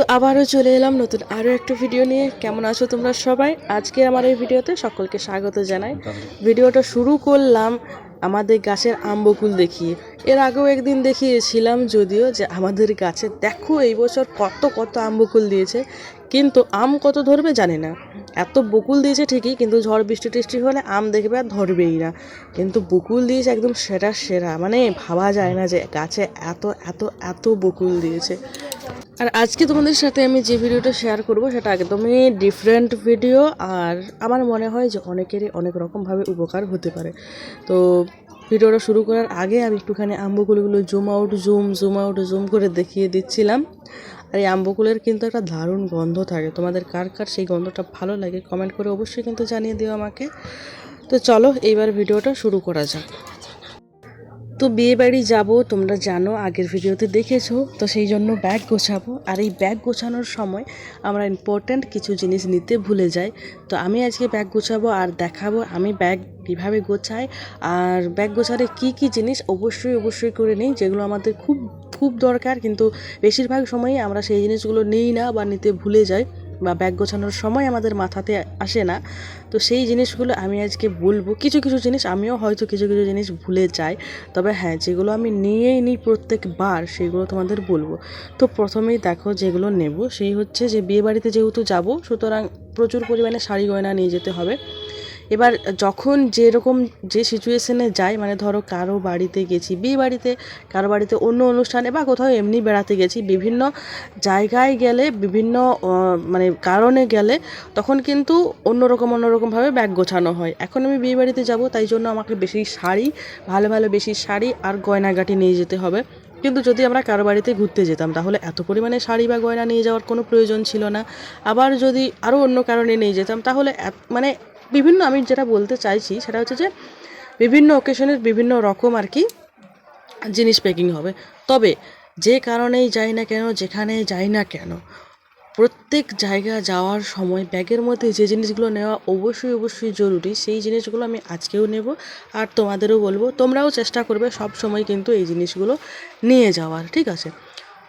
তো আবারও চলে এলাম নতুন আরও একটা ভিডিও নিয়ে। কেমন আছো তোমরা সবাই? আজকে আমার এই ভিডিওতে সকলকে স্বাগত জানাই। ভিডিওটা শুরু করলাম আমাদের গাছের আম্বকুল দেখিয়ে। এর আগেও একদিন দেখিয়েছিলাম যদিও যে আমাদের গাছে দেখো এই বছর কত কত আম্বকুল দিয়েছে। কিন্তু আম কত ধরবে জানি না। এত বকুল দিয়েছে ঠিকই, কিন্তু ঝড় বৃষ্টি টিষ্টি হলে আম দেখবে আর ধরবেই না। কিন্তু বকুল দিয়েছে একদম সেরা সেরা মানে ভাবা যায় না যে গাছে এত এত এত বকুল দিয়েছে। আর আজকে তোমাদের সাথে আমি যে ভিডিওটা শেয়ার করব সেটা একদমই ডিফারেন্ট ভিডিও আর আমার মনে হয় যে অনেকেরই অনেক রকমভাবে উপকার হতে পারে। তো ভিডিওটা শুরু করার আগে আমি একটুখানি আম্বকুলগুলো zoom out zoom zoom out zoom করে দেখিয়ে দিচ্ছিলাম। আর এই আম্বকুলের কিন্তু একটা দারুণ গন্ধ থাকে। তোমাদের কার কার সেই গন্ধটা ভালো লাগে কমেন্ট করে অবশ্যই কিন্তু জানিয়ে দিও আমাকে। তো চলো এইবার ভিডিওটা শুরু করা যাক। তো বিয়ে বাড়ি যাব, তোমরা জানো, আগের ভিডিওতে দেখেছ, তো সেই জন্য ব্যাগ গোছাবো। আর এই ব্যাগ গোছানোর সময় আমরা ইম্পর্ট্যান্ট কিছু জিনিস নিতে ভুলে যাই। তো আমি আজকে ব্যাগ গোছাবো আর দেখাবো আমি ব্যাগ কীভাবে গোছাই। আর ব্যাগ গোছালে কী কী জিনিস অবশ্যই অবশ্যই করে নিই, যেগুলো আমাদের খুব খুব দরকার, কিন্তু বেশিরভাগ সময়ই আমরা সেই জিনিসগুলো নিই না বা নিতে ভুলে যাই বা ব্যাগ গোছানোর সময় আমাদের মাথাতে আসে না। তো সেই জিনিসগুলো আমি আজকে বলব। কিছু কিছু জিনিস আমিও হয়তো কিছু কিছু জিনিস ভুলে যাই। তবে হ্যাঁ যেগুলো আমি নিয়েই নিই প্রত্যেকবার, সেগুলো তোমাদের বলব। তো প্রথমেই দেখো যেগুলো নেব, সেই হচ্ছে যে বিয়েবাড়িতে যেহেতু যাব, সুতরাং প্রচুর পরিমাণে শাড়ি গয়না নিয়ে যেতে হবে। এবার যখন যেরকম যে সিচুয়েশনে যাই মানে ধরো কারও বাড়িতে গেছি, বিয়ে বাড়িতে, কারও বাড়িতে অন্য অনুষ্ঠানে বা কোথাও এমনি বেড়াতে গেছি, বিভিন্ন জায়গায় গেলে, বিভিন্ন মানে কারণে গেলে, তখন কিন্তু অন্যরকম, অন্যরকমভাবে ব্যাগ গোছানো হয়। এখন আমি বিয়ে বাড়িতে যাব, তাই জন্য আমাকে বেশি শাড়ি, ভালো ভালো বেশি শাড়ি আর গয়নাগাটি নিয়ে যেতে হবে। কিন্তু যদি আমরা কারও বাড়িতে ঘুরতে যেতাম, তাহলে এত পরিমাণে শাড়ি বা গয়না নিয়ে যাওয়ার কোনো প্রয়োজন ছিল না। আবার যদি আরও অন্য কারণে নিয়ে যেতাম, তাহলে মানে বিভিন্ন আমি যেটা বলতে চাইছি সেটা হচ্ছে যে বিভিন্ন অকেশনের বিভিন্ন রকম আর কি জিনিস প্যাকিং হবে। তবে যে কারণেই যাই না কেন যেখানেই যাই না কেন, প্রত্যেক জায়গা যাওয়ার সময় ব্যাগের মধ্যে যে জিনিসগুলো নেওয়া অবশ্যই অবশ্যই জরুরি। সেই জিনিসগুলো আমি আজকেও নেব আর তোমাদেরও বলব, তোমরাও চেষ্টা করবে সব সময় কিন্তু এই জিনিসগুলো নিয়ে যাওয়ার, ঠিক আছে?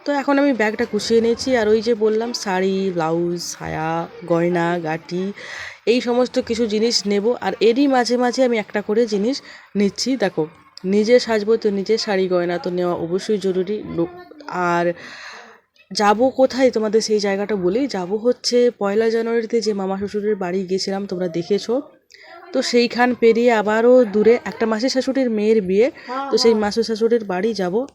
তো এখন আমি ব্যাগটা গুছিয়ে নিয়েছি আর ওই যে বললাম, শাড়ি, ব্লাউজ সায়া গয়না, গাটি, এই সমস্ত কিছু জিনিস নেব। আর এরই মাঝে মাঝে আমি একটা করে জিনিস নিচ্ছি। দেখো, নিজে সাজবো তো নিজে শাড়ি, গয়না তো নেওয়া অবশ্যই জরুরি। লো- আর যাব কোথায় তোমাদের সেই জায়গাটা বলি যাব হচ্ছে পয়লা জানুয়ারিতে যে মামা শ্বশুরের বাড়ি গিয়েছিলাম, তোমরা দেখেছ। তো সেইখান পেরিয়ে আবারও দূরে একটা মাসি শাশুড়ির মেয়ের বিয়ে। তো সেই মাসি শাশুড়ির বাড়ি যাব।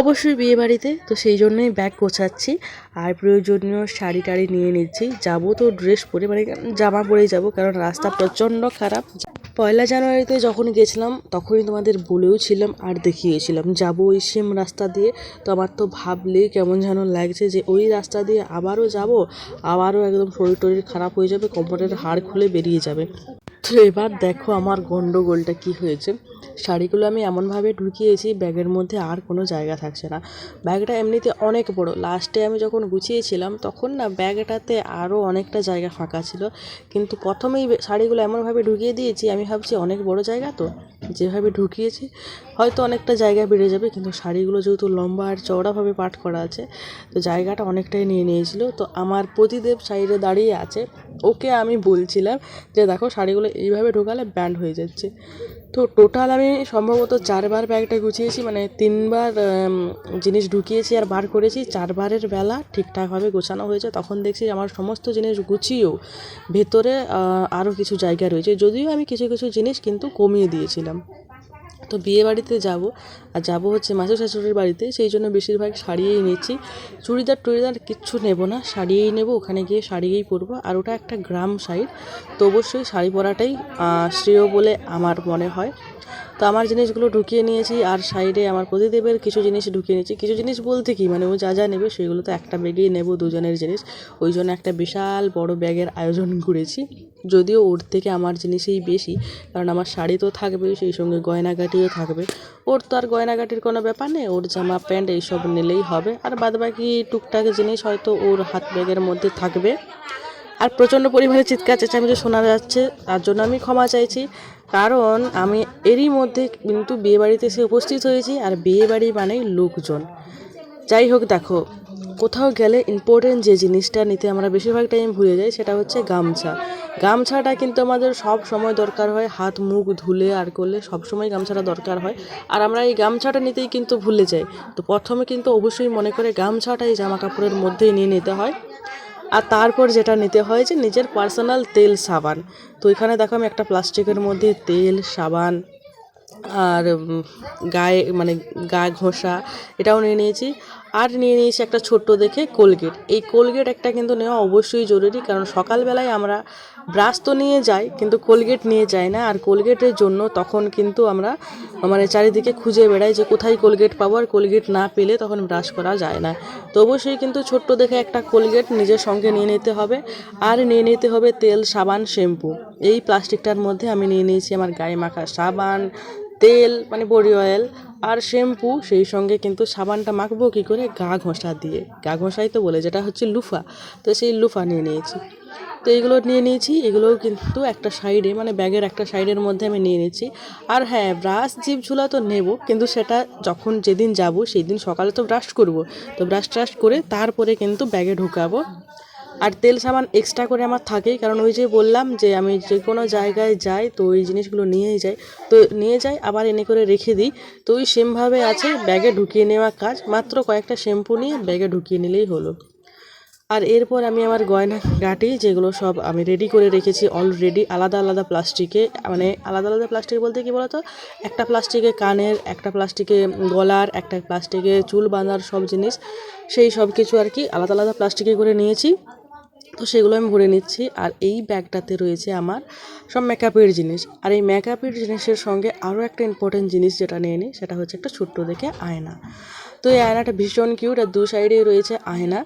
অবশ্যই বিয়ে বাড়িতে তো সেই জন্যই ব্যাগ গোছাচ্ছি। আর প্রয়োজনীয় শাড়ি টাড়ি নিয়ে নিচ্ছি। যাব তো ড্রেস পরে মানে জামা পরেই যাব, কারণ রাস্তা প্রচণ্ড খারাপ। পয়লা জানুয়ারিতে যখন গেছিলাম, তখনই তোমাদের বলেও ছিলাম আর দেখিয়েছিলাম। যাব ওই সেম রাস্তা দিয়ে। তো আমার তো ভাবলেই কেমন যেন লাগছে যে ওই রাস্তা দিয়ে আবারও যাব, আবারও একদম শরীর টরীর খারাপ হয়ে যাবে কোমরের হাড় খুলে বেরিয়ে যাবে। তো এবার দেখো আমার গন্ডগোলটা কি হয়েছে। শাড়িগুলো আমি এমনভাবে ঢুকিয়েছি, ব্যাগের মধ্যে আর কোনো জায়গা থাকছে না। ব্যাগটা এমনিতে অনেক বড়। লাস্টে আমি যখন গুছিয়েছিলাম, তখন না ব্যাগটাতে আরও অনেকটা জায়গা ফাঁকা ছিল। কিন্তু প্রথমেই শাড়িগুলো এমনভাবে ঢুকিয়ে দিয়েছি, আমি ভাবছি অনেক বড় জায়গা তো, যেভাবে ঢুকিয়েছি হয়তো অনেকটা জায়গা বেড়ে যাবে, কিন্তু শাড়িগুলো যেহেতু লম্বা আর চওড়াভাবে পাট করা আছে, তো জায়গাটা অনেকটাই নিয়ে নিয়েছিল। তো আমার প্রতিদেব সাইডে দাঁড়িয়ে আছে, ওকে আমি বলছিলাম যে, দেখো, শাড়িগুলো এইভাবে ঢোকালে ব্যান্ড হয়ে যাচ্ছে। তো টোটাল আমি সম্ভবত চারবার ব্যাগটা গুছিয়েছি মানে তিনবার জিনিস ঢুকিয়েছি আর বার করেছি। চারবারের বেলা ঠিকঠাকভাবে গোছানো হয়েছে। তখন দেখছি আমার সমস্ত জিনিস গুছিয়েও ভেতরে আরও কিছু জায়গা রয়েছে। যদিও আমি কিছু কিছু জিনিস কিন্তু কমিয়ে দিয়েছিলাম। তো বিয়েবাড়িতে যাব। আর যাব হচ্ছে মাসু শাশুড়ির বাড়িতে, সেই জন্য বেশিরভাগ শাড়িই নিচ্ছি। চুড়িদার টুড়িদার কিচ্ছু নেব না শাড়িই নেব, ওখানে গিয়ে শাড়িই পরবো। আর ওটা একটা গ্রাম সাইড তো অবশ্যই শাড়ি পরাটাই শ্রেয় বলে আমার মনে হয়। তো আমার জিনিসগুলো ঢুকিয়ে নিয়েছি, আর সাইডে আমার প্রতিদেবের কিছু জিনিস ঢুকিয়ে নিয়েছি। কিছু জিনিস বলতে কি মানে ও যা যা নেবে সেগুলো তো একটা ব্যাগেই নেব, দুজনের জিনিস। ওই জন্য একটা বিশাল বড় ব্যাগের আয়োজন করেছি। যদিও ওর থেকে আমার জিনিসই বেশি, কারণ আমার শাড়ি তো থাকবেই, সেই সঙ্গে গয়নাগাটিও থাকবে। ওর তো আর গয়নাগাটির কোনো ব্যাপার নেই, ওর জামা, প্যান্ট এইসব নিলেই হবে। আর বাদবাকি টুকটাক জিনিস হয়তো ওর হাত ব্যাগের মধ্যে থাকবে। আর প্রচণ্ড পরিমাণে চিৎকার চেঁচামেচি শোনা যাচ্ছে, তার জন্য আমি ক্ষমা চাইছি। কারণ আমি এরই মধ্যে কিন্তু বিয়েবাড়িতে এসে উপস্থিত হয়েছি, আর বিয়েবাড়ি মানেই লোকজন। যাই হোক, দেখো কোথাও গেলে ইম্পর্টেন্ট যে জিনিসটা নিতে আমরা বেশিরভাগ টাইম ভুলে যাই, সেটা হচ্ছে গামছা। গামছাটা কিন্তু আমাদের সব সময় দরকার হয়, হাত, মুখ ধুলে আর করলে সব সময় গামছাটা দরকার হয়। আর আমরা এই গামছাটা নিতেই কিন্তু ভুলে যাই। তো প্রথমে কিন্তু অবশ্যই মনে করে গামছাটা এই জামা কাপড়ের মধ্যেই নিয়ে নিতে হয়। আর তারপর যেটা নিতে হয় যে নিজের পার্সোনাল তেল সাবান। তো এখানে দেখো আমি একটা প্লাস্টিকের মধ্যে তেল, সাবান আর গায়ে মানে গা ঘষা এটাও নিয়ে নিয়েছি। আর নিয়ে নিয়েছি একটা ছোট্ট দেখে কোলগেট। এই কোলগেট একটা কিন্তু নেওয়া অবশ্যই জরুরি, কারণ সকালবেলায় আমরা ব্রাশ তো নিয়ে যাই, কিন্তু কোলগেট নিয়ে যাই না। আর কোলগেটের জন্য তখন কিন্তু আমরা মানে চারিদিকে খুঁজে বেড়াই যে কোথায় কোলগেট পাবো, আর কোলগেট না পেলে তখন ব্রাশ করা যায় না। তো অবশ্যই কিন্তু ছোট্ট দেখে একটা কোলগেট নিজের সঙ্গে নিয়ে নিতে হবে। আর নিয়ে নিতে হবে তেল, সাবান, শ্যাম্পু। এই প্লাস্টিকটার মধ্যে আমি নিয়ে নিয়েছি আমার গায়ে মাখা সাবান তেল মানে বডি অয়েল আর শ্যাম্পু সেই সঙ্গে কিন্তু সাবানটা মাখবো কী করে? গা ঘষা দিয়ে। গা ঘষাই তো বলে, যেটা হচ্ছে লুফা। তো সেই লুফা নিয়ে নিয়েছি। তো এইগুলো নিয়ে নিয়েছি। এগুলোও কিন্তু একটা সাইডে মানে ব্যাগের একটা সাইডের মধ্যে আমি নিয়ে নিয়েছি। আর হ্যাঁ ব্রাশ জিভ ঝুলা তো নেব, কিন্তু সেটা যখন যেদিন যাব সেই দিন সকালে তো ব্রাশ করব। তো ব্রাশ ট্রাশ করে তারপরে কিন্তু ব্যাগে ঢুকাবো। আর তেল সাবান এক্সট্রা করে আমার থাকেই, কারণ ওই যে বললাম যে আমি যে কোনো জায়গায় যাই তো ওই জিনিসগুলো নিয়েই যাই। তো নিয়ে যাই, আবার এনে করে রেখে দিই। তো ওই সেমভাবে আছে, ব্যাগে ঢুকিয়ে নেওয়া কাজ, মাত্র কয়েকটা শ্যাম্পু নিয়ে ব্যাগে ঢুকিয়ে নিলেই হলো। আর এরপর আমি আমার গয়না গাটি, যেগুলো সব আমি রেডি করে রেখেছি অলরেডি আলাদা আলাদা প্লাস্টিকে মানে আলাদা আলাদা প্লাস্টিক বলতে কি বলতো? একটা প্লাস্টিকে কানের, একটা প্লাস্টিকে গলার, একটা প্লাস্টিকে চুল বাঁধার সব জিনিস, সেই সব কিছু আর কি আলাদা আলাদা প্লাস্টিকে করে নিয়েছি। তো সেগুলো আমি ভরে নিচ্ছি। আর এই ব্যাগটাতে রয়েছে আমার সব মেকআপের জিনিস। আর এই মেকআপের জিনিসের সঙ্গে আরও একটা ইম্পর্টেন্ট জিনিস যেটা নিয়ে নিই, সেটা হচ্ছে একটা ছোট্ট দেখে আয়না। তো এই আয়নাটা ভীষণ কিউট আর দু সাইডে রয়েছে আয়না।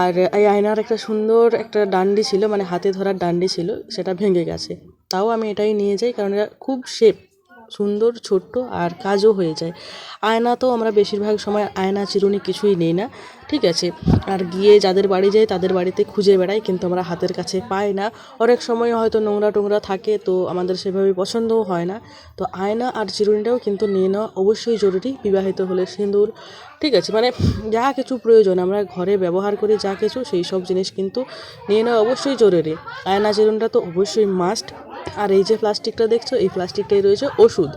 আর এই আয়নার একটা সুন্দর একটা ডান্ডি ছিল মানে হাতে ধরার ডান্ডি ছিল, সেটা ভেঙে গেছে। তাও আমি এটাই নিয়ে যাই, কারণ এটা খুব শেপ সুন্দর, ছোট্ট, আর কাজও হয়ে যায়। আয়না তো আমরা বেশিরভাগ সময় আয়না চিরুনি কিছুই নেই না। ঠিক আছে। আর গিয়ে যাদের বাড়ি যাই তাদের বাড়িতে খুঁজে বেড়াই, কিন্তু আমরা হাতের কাছে পাই না। অনেক সময় হয়তো নোংরা টোংরা থাকে, তো আমাদের সেভাবে পছন্দও হয় না। তো আয়না আর চিরুনিটাও কিন্তু নিয়ে নেওয়া অবশ্যই জরুরি, বিবাহিত হলে সিঁদুর। ঠিক আছে মানে যা কিছু প্রয়োজন, আমরা ঘরে ব্যবহার করি যা কিছু, সেই সব জিনিস কিন্তু নিয়ে নেওয়া অবশ্যই জরুরি। আয়না, চিরুনিটা তো অবশ্যই মাস্ট আর এই যে প্লাস্টিকটা দেখছ, এই প্লাস্টিকটাই রয়েছে ওষুধ।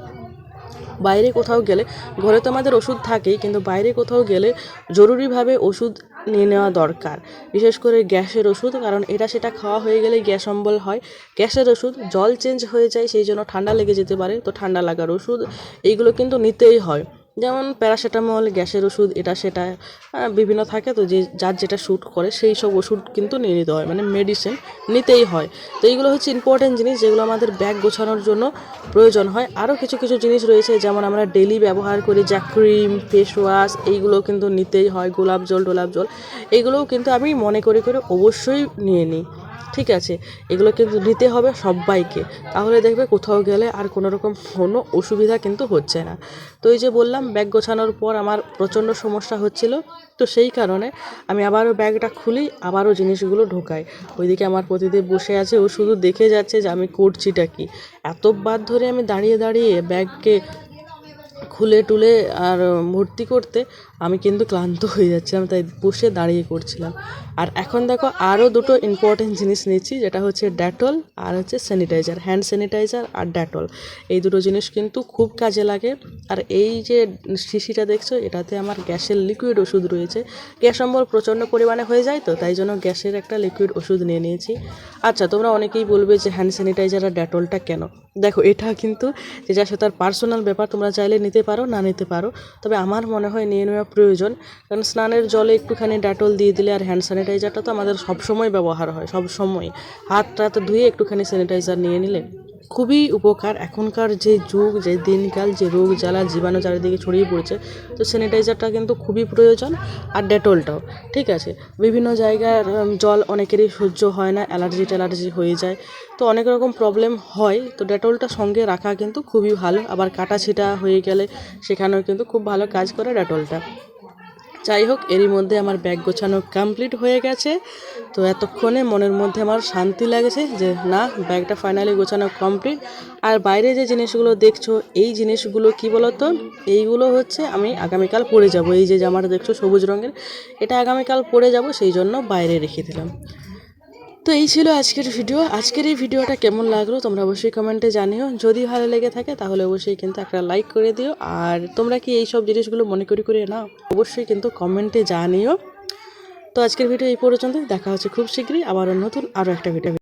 বাইরে কোথাও গেলে, ঘরে তো আমাদের ওষুধ থাকেই, কিন্তু বাইরে কোথাও গেলে জরুরিভাবে ওষুধ নিয়ে নেওয়া দরকার। বিশেষ করে গ্যাসের ওষুধ, কারণ এটা সেটা খাওয়া হয়ে গেলে গ্যাস অম্বল হয়। গ্যাসের ওষুধ, জল চেঞ্জ হয়ে যায়, সেই জন্য ঠান্ডা লেগে যেতে পারে, তো ঠান্ডা লাগার ওষুধ, এইগুলো কিন্তু নিতেই হয়। যেমন প্যারাসিটামল, গ্যাসের ওষুধ, এটা সেটা বিভিন্ন থাকে তো যে যার যেটা শ্যুট করে সেই সব ওষুধ কিন্তু নিয়ে নিতে হয় মানে মেডিসিন নিতেই হয়। তো এইগুলো হচ্ছে ইম্পর্টেন্ট জিনিস যেগুলো আমাদের ব্যাগ গোছানোর জন্য প্রয়োজন হয়। আরও কিছু কিছু জিনিস রয়েছে যেমন আমরা ডেলি ব্যবহার করি, যা ক্রিম ফেস ওয়াশ এইগুলো কিন্তু নিতেই হয়, গোলাপ জল টোলাপ জল, এইগুলোও কিন্তু আমি মনে করে করে অবশ্যই নিয়ে নিই। ঠিক আছে, এগুলো কিন্তু নিতে হবে সবাইকে। তাহলে দেখবে কোথাও গেলে আর কোনো রকম কোনো অসুবিধা কিন্তু হচ্ছে না। তো এই যে বললাম, ব্যাগ গোছানোর পর আমার প্রচণ্ড সমস্যা হচ্ছিল। তো সেই কারণে আমি আবারও ব্যাগটা খুলি, আবারও জিনিসগুলো ঢোকাই। ওইদিকে আমার প্রতিদেব বসে আছে, ও শুধু দেখে যাচ্ছে যে আমি করছিটা কি। এতবার ধরে আমি দাঁড়িয়ে দাঁড়িয়ে ব্যাগকে খুলে টুলে আর ভর্তি করতে আমি কিন্তু ক্লান্ত হয়ে যাচ্ছিলাম, তাই বসে দাঁড়িয়ে করছিলাম। আর এখন দেখো আরও দুটো ইম্পর্টেন্ট জিনিস নিচ্ছি, যেটা হচ্ছে ডেটল আর হচ্ছে স্যানিটাইজার হ্যান্ড স্যানিটাইজার আর ডেটল এই দুটো জিনিস কিন্তু খুব কাজে লাগে। আর এই যে শিশিটা দেখছ, এটাতে আমার গ্যাসের লিকুইড ওষুধ রয়েছে। গ্যাস অম্বল প্রচণ্ড পরিমাণে হয়ে যায় তো, তাই জন্য গ্যাসের একটা লিকুইড ওষুধ নিয়ে নিয়েছি। আচ্ছা তোমরা অনেকেই বলবে যে হ্যান্ড স্যানিটাইজার আর ডেটলটা কেন? দেখো, এটা কিন্তু যে যা সে তার পার্সোনাল ব্যাপার তোমরা চাইলে নিতে পারো, না নিতে পারো। তবে আমার মনে হয় নিয়ে নেওয়া প্রয়োজন। কারণ স্নানের জলে একটুখানি ডাটল দিয়ে দিলে আর হ্যান্ড স্যানিটাইজারটা তো আমাদের সবসময় ব্যবহার হয় সব সময় হাত টাত ধুয়ে একটুখানি স্যানিটাইজার নিয়ে নিলে খুবই উপকার। এখনকার যে যুগ, যে দিনকাল, যে রোগ জ্বালা জীবাণু চারিদিকে ছড়িয়ে পড়েছে, তো স্যানিটাইজারটা কিন্তু খুবই প্রয়োজন আর ডেটলটাও ঠিক আছে? বিভিন্ন জায়গার জল অনেকেরই সহ্য হয় না, অ্যালার্জি ট্যালার্জি হয়ে যায়, তো অনেক রকম প্রবলেম হয়, তো ডেটলটা সঙ্গে রাখা কিন্তু খুবই ভালো। আবার কাটা ছিটা হয়ে গেলে সেখানেও কিন্তু খুব ভালো কাজ করে ডেটলটা যাই হোক, এরই মধ্যে আমার ব্যাগ গোছানো কমপ্লিট হয়ে গেছে। তো এতক্ষণে মনের মধ্যে আমার শান্তি লাগছে যে, না, ব্যাগটা ফাইনালি গোছানো কমপ্লিট আর বাইরে যে জিনিসগুলো দেখছ, এই জিনিসগুলো কি বলতো? এইগুলো হচ্ছে আমি আগামীকাল পরে যাব। এই যে জামাটা দেখছ সবুজ রঙের, এটা আগামীকাল পরে যাব, সেই জন্য বাইরে রেখে দিলাম। তো এই ছিল আজকের ভিডিও। আজকের এই ভিডিওটা কেমন লাগল তোমরা অবশ্যই কমেন্টে জানিও। যদি ভালো লেগে থাকে তাহলে অবশ্যই কিন্তু একটা লাইক করে দিও। আর তোমরা কি এই সব জিনিসগুলো মনে করি করে নাও? অবশ্যই কিন্তু কমেন্টে জানিও। তো আজকের ভিডিও এই পর্যন্ত দেখা হচ্ছে খুব শীঘ্রই আবারও নতুন আরও একটা ভিডিও